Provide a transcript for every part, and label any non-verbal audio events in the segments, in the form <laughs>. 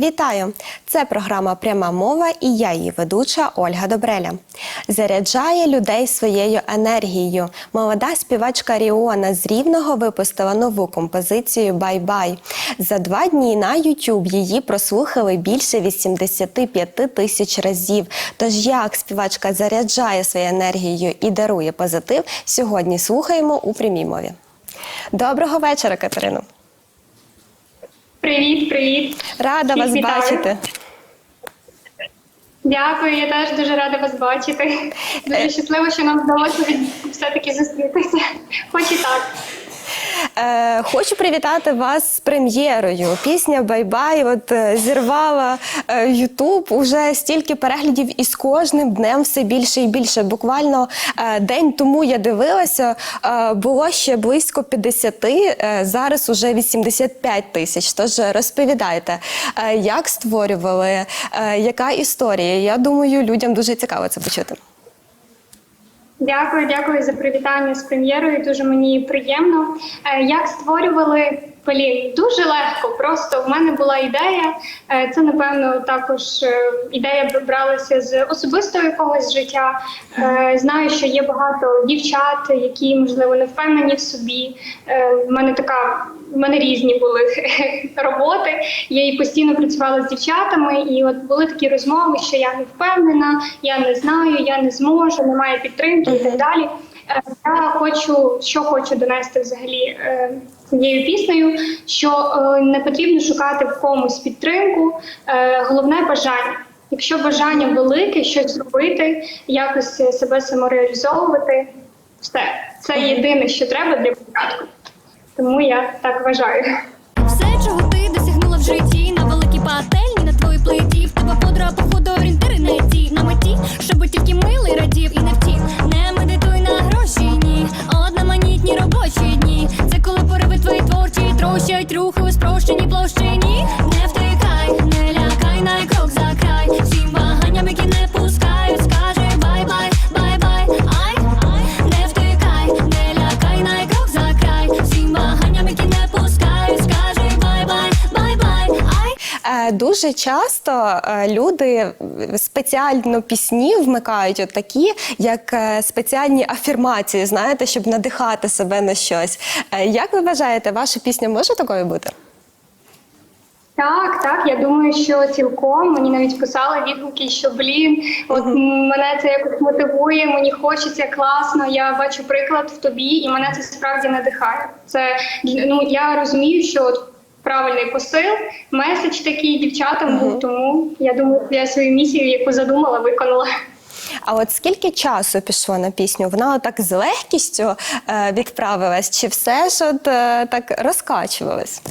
Вітаю! Це програма Пряма мова і я її ведуча Ольга Добреля. Заряджає людей своєю енергією. Молода співачка Ріона з Рівного випустила нову композицію Бай-бай. За два дні на YouTube її прослухали більше 85 тисяч разів. Тож як співачка заряджає своєю енергією і дарує позитив, сьогодні слухаємо у прямій мові. Доброго вечора, Катерино! Привіт, привіт. Рада Всіх вас вітаю. бачити. Дякую, я теж дуже рада вас бачити. Дуже щаслива, що нам вдалося все-таки зустрітися. Хоч і так. Е, хочу привітати вас з прем'єрою. Пісня Бай-бай от е, зірвала е, Ютуб. Уже стільки переглядів, і з кожним днем все більше і більше. Буквально е, день тому я дивилася, е, було ще близько 50, е, зараз уже 85 тисяч. Тож розповідайте, е, як створювали, е, яка історія. Я думаю, людям дуже цікаво це почути. Дякую, дякую за привітання з прем'єрою. Дуже мені приємно. Е, Як створювали Блін, дуже легко. Просто в мене була ідея. Е, Це напевно також е, ідея бралася з особистого якогось життя. Знаю, що є багато дівчат, які можливо не впевнені в собі. В мене така. В мене різні були <laughs> роботи. Я і постійно працювала з дівчатами, і от були такі розмови, що я не впевнена, я не знаю, я не зможу, немає підтримки і так далі. Е, Я хочу, що хочу донести взагалі е, цією піснею, що е, не потрібно шукати в комусь підтримку. Головне бажання. Якщо бажання велике, щось робити, якось себе самореалізовувати, все це єдине, що треба для початку. Тому я так вважаю. Все, чого ти досягнула в житті, на великій пательні, на твоїй плиті, в тебе подруга походу орієнтири не ті на меті, щоб тільки милий радів і не втік. Не медитуй на гроші, ні, одноманітні робочі дні. Це коли пориви твої творчі трощать рухи у спрощеній площині. Дуже часто е, люди спеціально пісні вмикають от такі, як е, спеціальні афірмації, знаєте, щоб надихати себе на щось. Е, Як ви вважаєте, ваша пісня може такою бути? Так, так, я думаю, що цілком мені навіть писали відгуки, що блін, от мене це якось мотивує, мені хочеться класно. Я бачу приклад в тобі, і мене це справді надихає. Це ну я розумію, що от правильний посил, меседж такий дівчатам був. Тому я думаю, я свою місію, яку задумала, виконала. А от скільки часу пішло на пісню? Вона так з легкістю е, відправилась, чи все ж от е, так розкачувалась?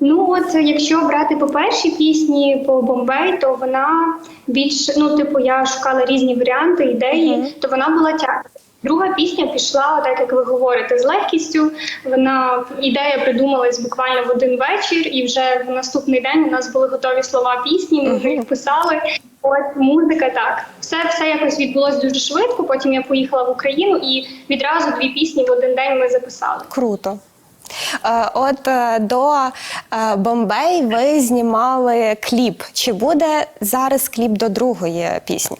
Ну от якщо брати по першій пісні по Бомбей, то вона більш ну, типу, я шукала різні варіанти, ідеї, то вона була тяжка. Друга пісня пішла, так як ви говорите, з легкістю. Вона ідея придумалась буквально в один вечір, і вже в наступний день у нас були готові слова пісні. Ми їх писали. От музика так. Все все якось відбулось дуже швидко. Потім я поїхала в Україну і відразу дві пісні в один день ми записали. Круто. Е, От е, до е, Бомбей ви знімали кліп. Чи буде зараз кліп до другої пісні?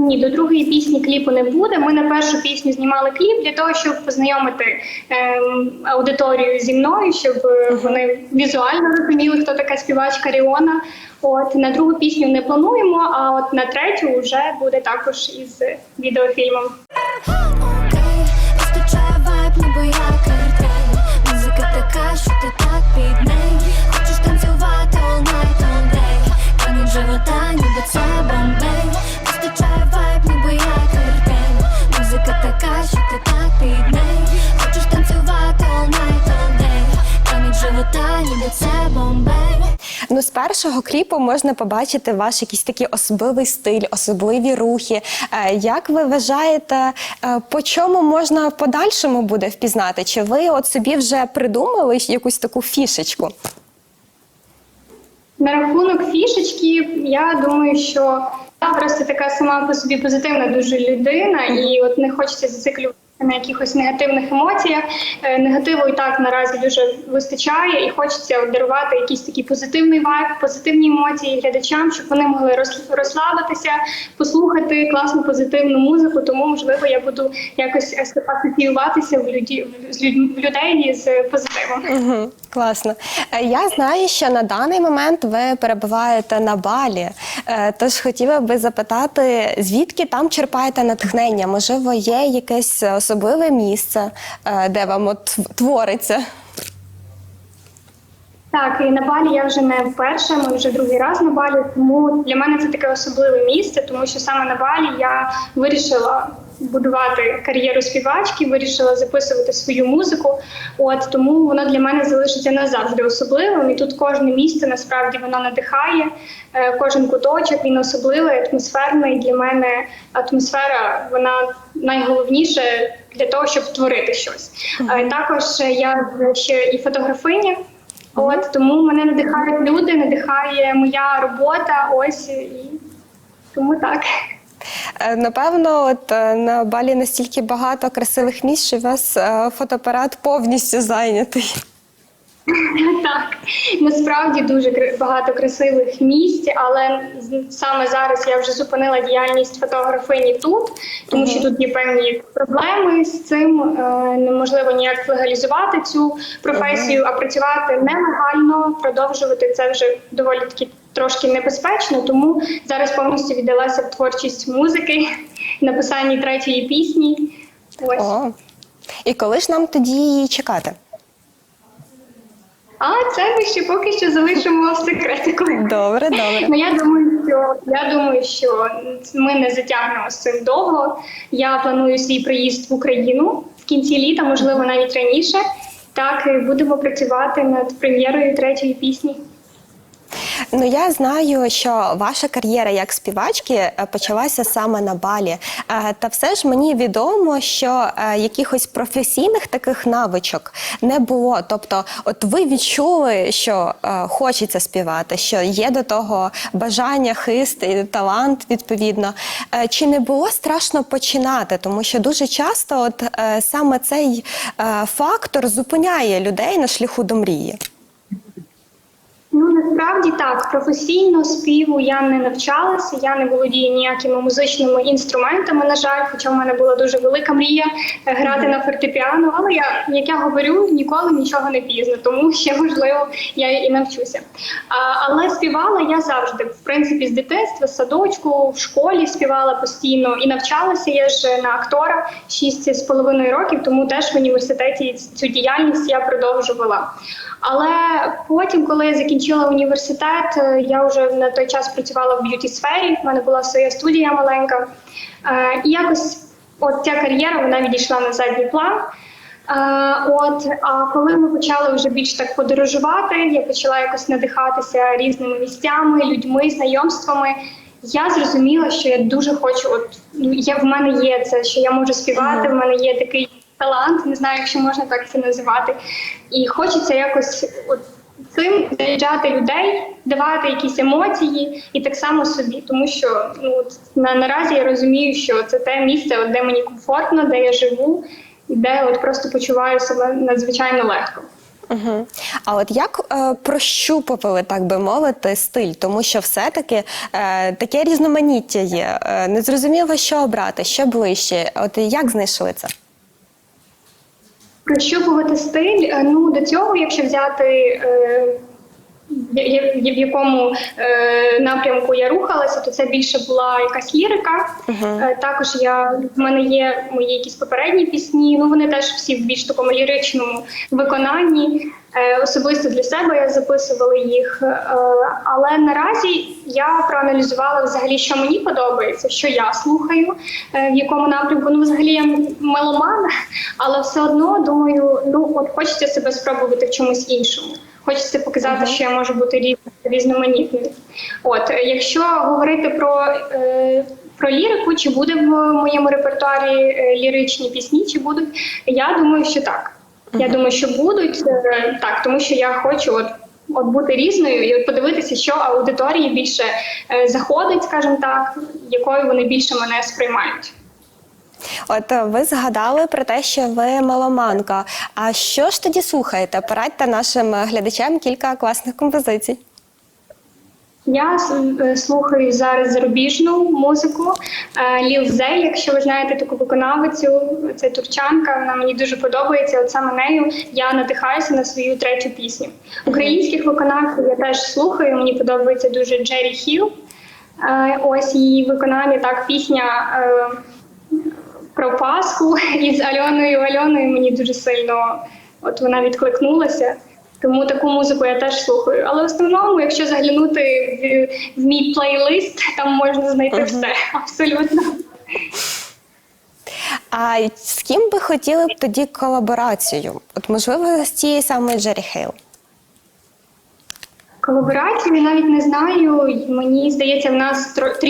Ні, до другої пісні кліпу не буде. Ми на першу пісню знімали кліп для того, щоб познайомити ем, аудиторію зі мною, щоб е, вони візуально розуміли, хто така співачка Ріона. От на другу пісню не плануємо, а от на третю вже буде також із відеофільмом. Музика така, що ти так під неї Хочеш танцювати all night, all day живота, ніби це бомбей під неї Хочеш танцювати all night, all day Камінь живота, ніби це бомбей Ну, з першого кліпу можна побачити ваш якийсь такий особливий стиль, особливі рухи. Е, Як ви вважаєте, е, по чому можна в подальшому буде впізнати? Чи ви от собі вже придумали якусь таку фішечку? На рахунок фішечки, я думаю, що я просто така сама по собі позитивна дуже людина, і от не хочеться зациклюватися на якихось негативних емоціях. Е, Негативу і так наразі дуже вистачає, і хочеться дарувати якийсь такий позитивний вайб, позитивні емоції глядачам, щоб вони могли роз- розслабитися, послухати класну позитивну музику. Тому можливо я буду якось ас- асоціюватися в люді з людь- в людей з позитивом. Угу, класно. Е, Я знаю, що на даний момент ви перебуваєте на балі. Е, Тож хотіла би запитати, звідки там черпаєте натхнення? Можливо, є якесь особливе місце, е, де вам от твориться? Так, і на Балі я вже не вперше, ми вже другий раз на Балі. Тому для мене це таке особливе місце, тому що саме на Балі я вирішила будувати кар'єру співачки, вирішила записувати свою музику. От тому воно для мене залишиться назавжди особливим. І тут кожне місце насправді воно надихає. Е, Кожен куточок він особливий, атмосферний. Для мене атмосфера вона найголовніше для того, щоб творити щось. Е, Також я ще і фотографиня. От тому мене надихають люди, надихає моя робота. Ось і тому так. Е, Напевно, от е, на балі настільки багато красивих місць, що у вас е, фотоапарат повністю зайнятий. <laughs> Так, насправді дуже багато красивих місць, але саме зараз я вже зупинила діяльність фотографині тут, тому що тут є певні проблеми з цим. Неможливо ніяк легалізувати цю професію, а працювати нелегально, продовжувати це вже доволі таки трошки небезпечно. Тому зараз повністю віддалася в творчість музики, <laughs> написанні третьої пісні. Ось. О. І коли ж нам тоді її чекати? А це ми ще поки що залишимо секретиком. Добре, добре. Ну я думаю, що я думаю, що ми не затягнемо з цим довго. Я планую свій приїзд в Україну в кінці літа, можливо, навіть раніше. Так будемо працювати над прем'єрою третьої пісні. Ну я знаю, що ваша кар'єра як співачки е, почалася саме на балі. Е, Та все ж мені відомо, що е, якихось професійних таких навичок не було. Тобто, от ви відчули, що хочеться співати, що є до того бажання, хист і талант відповідно. Чи не було страшно починати? Тому що дуже часто, от саме цей фактор зупиняє людей на шляху до мрії. Ну насправді так, професійно співу я не навчалася, я не володію ніякими музичними інструментами. На жаль, хоча в мене була дуже велика мрія е, грати на фортепіано. Але я, як я говорю, ніколи нічого не пізно, тому ще можливо я і навчуся. А, але співала я завжди, в принципі, з дитинства, з садочку, в школі співала постійно і навчалася я ж на актора 6 з половиною років, тому теж в університеті цю діяльність я продовжувала. Але потім, коли я закінчила університет, е, я вже на той час працювала в б'юті сфері. в мене була своя студія маленька. Е, І якось от ця кар'єра вона відійшла на задній план. Е, От, а коли ми почали вже більш так подорожувати, я почала якось надихатися різними місцями, людьми, знайомствами. Я зрозуміла, що я дуже хочу. От ну, я в мене є це, що я можу співати. В мене є такий талант, не знаю, якщо можна так це називати. І хочеться якось от цим заряджати людей, давати якісь емоції і так само собі. Тому що ну на наразі я розумію, що це те місце, от, де мені комфортно, де я живу, і де от просто почуваю себе надзвичайно легко. Угу. А от як е, прощупували, так би мовити, стиль? Тому що все-таки е, таке різноманіття є. Е, незрозуміло, що обрати, що ближче. От як знайшли це? Прощупувати стиль. е, Ну до цього, якщо взяти. В якому е, напрямку я рухалася, то це більше була якась лірика. Е, також я в мене є мої якісь попередні пісні. Ну вони теж всі в більш такому ліричному виконанні. Е, особисто для себе я записувала їх. Е, але наразі я проаналізувала взагалі, що мені подобається, що я слухаю, е, в якому напрямку. Ну, взагалі я меломан, але все одно думаю, ну от хочеться себе спробувати в чомусь іншому. Хочеться показати, що я можу бути різ- різноманітною. От, е, якщо говорити про, е, про лірику, чи буде в моєму репертуарі е, ліричні пісні, чи будуть, я думаю, що так. Я думаю, що будуть е, так, тому що я хочу от, от бути різною і от подивитися, що аудиторії більше е, заходить, скажімо так, якою вони більше мене сприймають. От е, ви згадали про те, що ви маломанка. А що ж тоді слухаєте? Порадьте нашим глядачам кілька класних композицій. Я е, слухаю зараз зарубіжну музику Е, Ліл Зей, якщо ви знаєте таку виконавицю, це турчанка. Вона мені дуже подобається. От саме нею я надихаюся на свою третю пісню. Українських виконавців я теж слухаю. Мені подобається дуже Джері Хіл. Ось її виконання так пісня. Про Пасху <laughs> із Альоною Альоною мені дуже сильно от вона відкликнулася. Тому таку музику я теж слухаю. Але в основному, якщо заглянути в, в мій плейлист, там можна знайти все <laughs> абсолютно. А з ким би хотіли б тоді колаборацію? От можливо, з тієї самої Джері Хейл. Колаборацію навіть не знаю. Мені здається, в нас тро-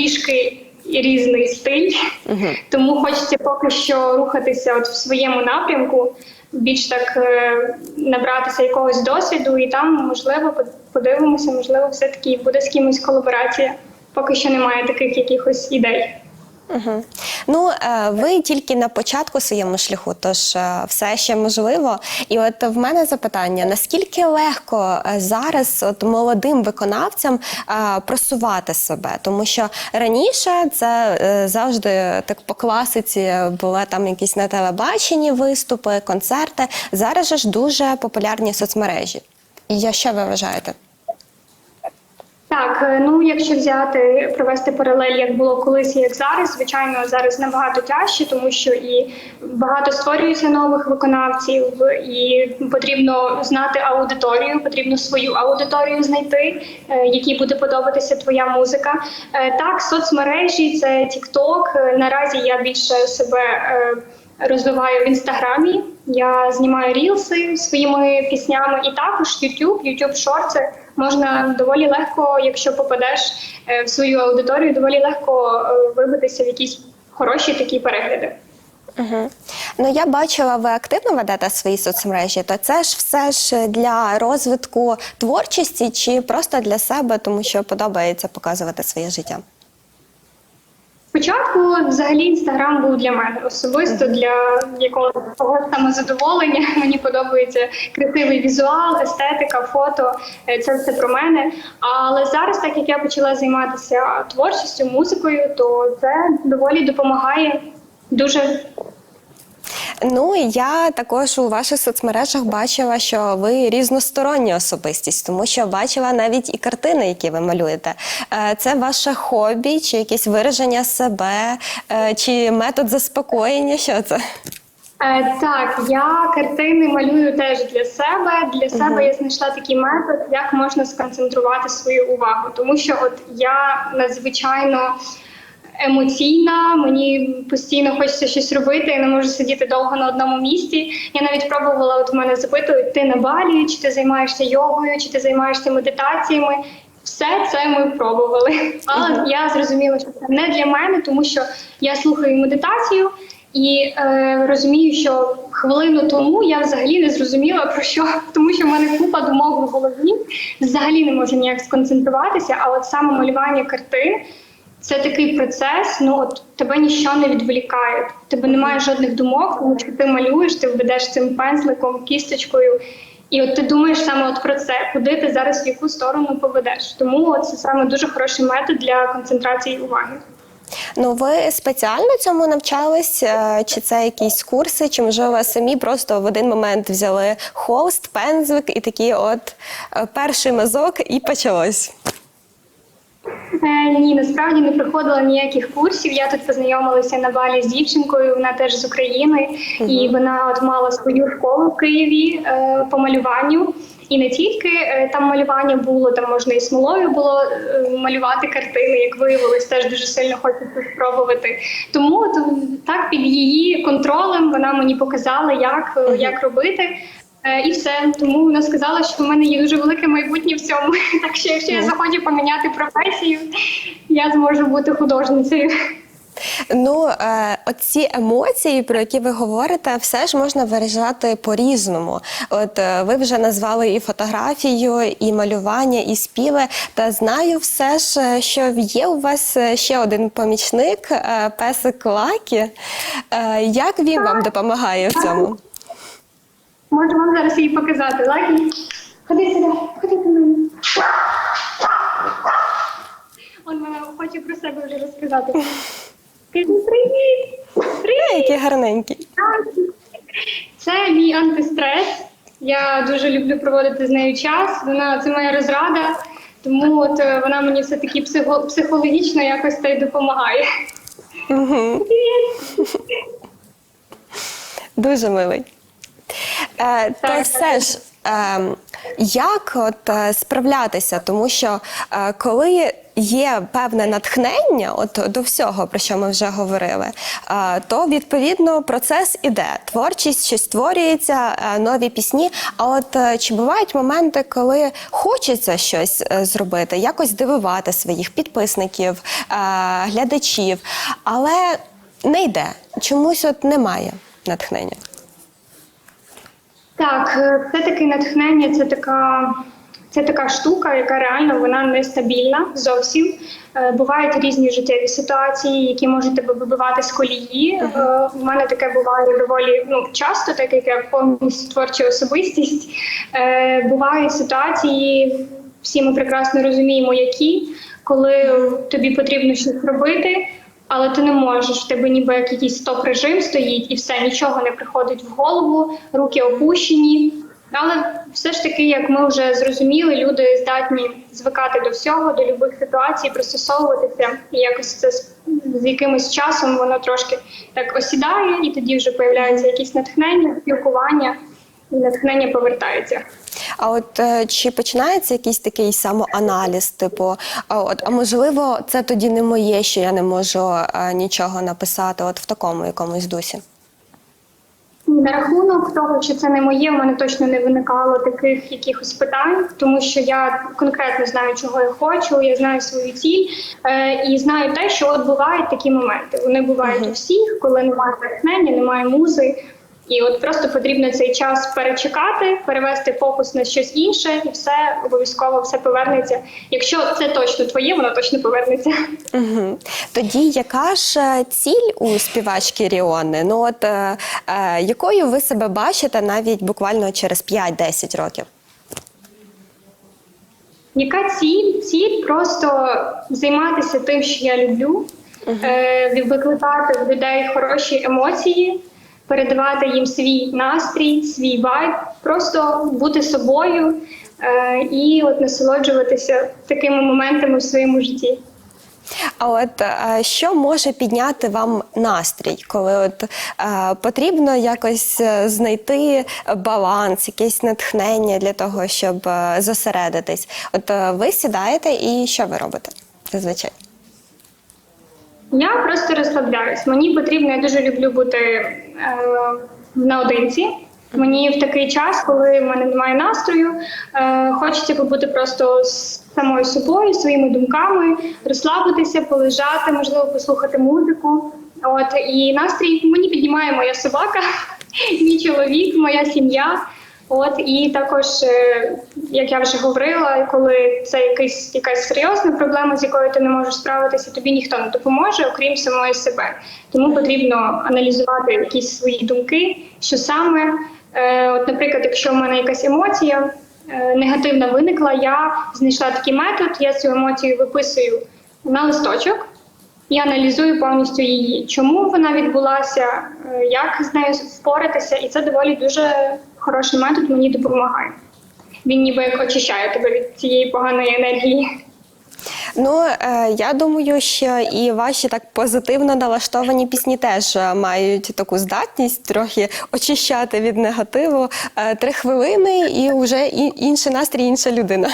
різний стиль, тому хочеться поки що рухатися от в своєму напрямку, більш так е, набратися якогось досвіду, і там можливо под- подивимося, можливо, все таки буде з кимось колаборація. Поки що немає таких якихось ідей. Угу. Ну, е, ви тільки на початку своєму шляху, тож е, все ще можливо. І от в мене запитання: наскільки легко е, зараз от молодим виконавцям просувати себе? Тому що раніше це завжди так по класиці були там якісь на телебаченні виступи, концерти. Зараз ж дуже популярні соцмережі. І що ви вважаєте? Так, е, ну якщо взяти провести паралель, як було колись як зараз, звичайно, зараз набагато тяжче, тому що і багато створюється нових виконавців, і потрібно знати аудиторію, потрібно свою аудиторію знайти, е, якій буде подобатися твоя музика. Е, Так, соцмережі це TikTok. Наразі я більше себе. Розвиваю в інстаграмі, я знімаю рілси своїми піснями, і також YouTube, YouTube шорти можна доволі легко, якщо попадеш е, в свою аудиторію, доволі легко е, вибитися в якісь хороші такі перегляди. Угу. Ну я бачила, ви активно ведете свої соцмережі. То це ж все ж для розвитку творчості чи просто для себе, тому що подобається показувати своє життя. Спочатку, взагалі, інстаграм був для мене особисто для якогось самозадоволення. <laughs> Мені подобається красивий візуал, естетика, фото. Е, Це все про мене. Але зараз, так як я почала займатися творчістю, музикою, то це доволі допомагає дуже Ну я також у ваших соцмережах бачила, що ви різностороння особистість, тому що бачила навіть і картини, які ви малюєте. Е, Це ваше хобі, чи якесь вираження себе, е, чи метод заспокоєння? Що це? Е, Так, я картини малюю теж для себе. Для себе я знайшла такий метод, як можна сконцентрувати свою увагу. Тому що от я надзвичайно емоційна, мені постійно хочеться щось робити, я не можу сидіти довго на одному місці. Я навіть пробувала, от мене запитують, ти на балі, чи ти займаєшся йогою, чи ти займаєшся медитаціями. Все це ми пробували. Але я зрозуміла, що це не для мене, тому що я слухаю медитацію і е, розумію, що хвилину тому я взагалі не зрозуміла про що, тому що в мене купа думок в голові, взагалі не можу ніяк сконцентруватися. А от саме малювання картин це такий процес. Ну от тебе ніщо не відволікає. Тебе немає жодних думок, тому що ти малюєш, ти ведеш цим пензликом, кісточкою. І от ти думаєш саме от про це, куди ти зараз в яку сторону поведеш. Тому от це саме дуже хороший метод для концентрації уваги. Ну, ви спеціально цьому навчались? Е, Чи це якісь курси, чи можливо самі просто в один момент взяли холст, пензлик і такий от е, перший мазок і почалось. Е, ні, насправді не проходила ніяких курсів. Я тут познайомилася на балі з дівчинкою. Вона теж з України, і вона от мала свою школу в Києві е, по малюванню. І не тільки е, там малювання було, там можна і смолою було е, малювати картини, як виявилось, теж дуже сильно хочеться спробувати. Тому от, так під її контролем вона мені показала, як, як робити. Е, І все тому вона сказала, що в мене є дуже велике майбутнє в цьому. <laughs> Так що, якщо я захочу поміняти професію, я зможу бути художницею. Ну, е, оці емоції, про які ви говорите, все ж можна виражати по-різному. От е, ви вже назвали і фотографію, і малювання, і співи. Та знаю все ж, е, що є у вас е, ще один помічник, е, песик Лакі. Е, як він вам допомагає в цьому? Можу вам зараз її показати. Лакі, ходи сюди, ходи до мене. Он мене хоче про себе вже розказати. Кажи привіт! Привіт! Який гарненький. Це мій антистрес. Я дуже люблю проводити з нею час. Вона це моя розрада, тому от е, вона мені все таки психо, психологічно якось та й допомагає. Угу. Дуже милий. Е, все ж, е, як от е, справлятися, тому що е, коли є певне натхнення, от до всього, про що ми вже говорили, е, то відповідно процес іде. Творчість щось створюється, нові пісні. А от чи бувають моменти, коли хочеться щось зробити, якось дивувати своїх підписників, глядачів, але не йде. Чомусь от немає натхнення. Так, це таке натхнення, це така. Це така штука, яка реально вона нестабільна зовсім. Е, Бувають різні життєві ситуації, які можуть тебе вибивати з колії. Е, У мене таке буває доволі ну часто, так як я повністю творча особистість. Е, Бувають ситуації, всі ми прекрасно розуміємо, які коли тобі потрібно щось робити, але ти не можеш. В тебе ніби як якийсь стоп режим стоїть, і все нічого не приходить в голову, руки опущені. Але все ж таки, як ми вже зрозуміли, люди здатні звикати до всього, до любих ситуацій, пристосовуватися, і якось це з, якимось часом воно трошки так осідає, і тоді вже появляється якісь натхнення, спілкування, натхнення повертається. А от е, чи починається якийсь такий самоаналіз, типу, а, от, а можливо, це тоді не моє, що я не можу е, нічого написати, от в такому якомусь дусі? На рахунок того, чи це не моє, в мене точно не виникало таких якихось питань, тому що я конкретно знаю, чого я хочу, я знаю свою ціль е, і знаю те, що от бувають такі моменти. Вони бувають у всіх, коли немає натхнення, немає музи. І от просто потрібно цей час перечекати, перевести фокус на щось інше, і все обов'язково все повернеться. Якщо це точно твоє, воно точно повернеться. Угу. Тоді яка ж е, ціль у співачки Ріони? Ну от е, е, якою ви себе бачите навіть буквально через 5-10 років? Яка ціль? Ціль просто займатися тим, що я люблю, е, викликати в людей хороші емоції, передавати їм свій настрій, свій вайб, просто бути собою е, і от насолоджуватися такими моментами в своєму житті. А от е, що може підняти вам настрій, коли от е, потрібно якось е, знайти баланс, якесь натхнення для того, щоб е, зосередитись? От ви сідаєте і що ви робите зазвичай? Я просто розслабляюсь. Мені потрібно, я дуже люблю бути наодинці. Мені в такий час, коли в мене немає настрою, е, хочеться побути просто з самою собою, своїми думками, розслабитися, полежати, можливо, послухати музику. От і настрій мені піднімає моя собака, <laughs> мій чоловік, моя сім'я. От і також, е, як я вже говорила, коли це якась якась серйозна проблема, з якою ти не можеш справитися, тобі ніхто не допоможе, окрім самої себе. Тому потрібно аналізувати якісь свої думки, що саме, е, от, наприклад, якщо в мене якась емоція е, негативна виникла, я знайшла такий метод, я цю емоцію виписую на листочок. І аналізую повністю її, чому вона відбулася, е, як з нею впоратися, і це доволі дуже хороший метод мені допомагає. Він ніби як очищає тебе від цієї поганої енергії. Ну е, я думаю, що і ваші так позитивно налаштовані пісні теж е, мають таку здатність трохи очищати від негативу. Три хвилини, і вже інший настрій, інша людина.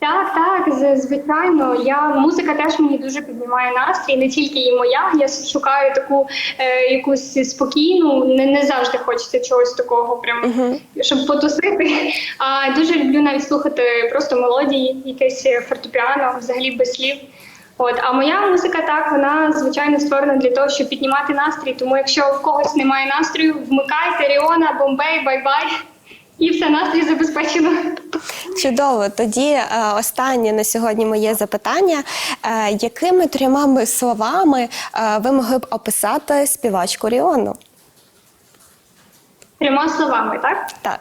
Так, так, звичайно. Я музика теж мені дуже піднімає настрій, не тільки і моя. Я шукаю таку е, якусь спокійну, не, не завжди хочеться чогось такого, прям щоб потусити. А дуже люблю навіть слухати просто мелодії, якесь фортепіано, взагалі без слів. От, а моя музика так, вона звичайно створена для того, щоб піднімати настрій. Тому якщо в когось немає настрою, вмикайте Ріона, Бомбей, бай-бай. І все, настрій забезпечено. Чудово. Тоді е, останнє на сьогодні моє запитання: Е, якими трьома словами е, ви могли б описати співачку Ріону? Трьома словами, так? Так.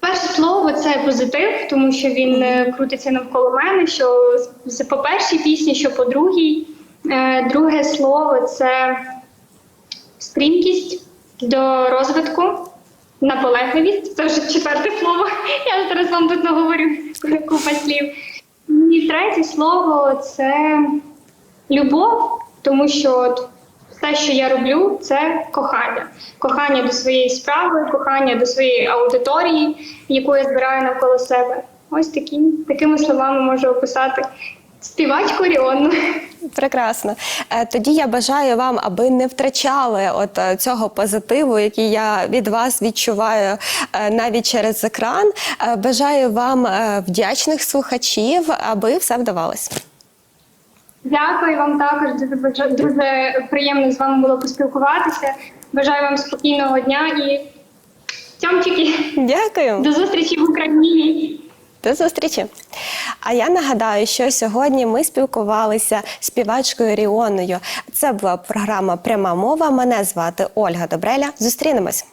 Перше слово це позитив, тому що він крутиться навколо мене. Що по першій пісні, що по другій. Друге слово це стрімкість до розвитку, наполегливість. Це вже четверте слово. Я зараз вам тут наговорю купа слів. І третє слово це любов, тому що от все, що я роблю, це кохання. Кохання до своєї справи, кохання до своєї аудиторії, яку я збираю навколо себе. Ось такі, такими словами можу описати співачку Ріонну. Прекрасно. Е, Тоді я бажаю вам, аби не втрачали от е, цього позитиву, який я від вас відчуваю е, навіть через екран. Бажаю вам вдячних слухачів, аби все вдавалось. Дякую вам також. Дуже дуже приємно з вами було поспілкуватися. Бажаю вам спокійного дня і тьомчики. Дякую. До зустрічі в Україні. До зустрічі. А я нагадаю, що сьогодні ми спілкувалися з співачкою Ріоною. Це була програма Пряма мова. Мене звати Ольга Добреля. Зустрінемось.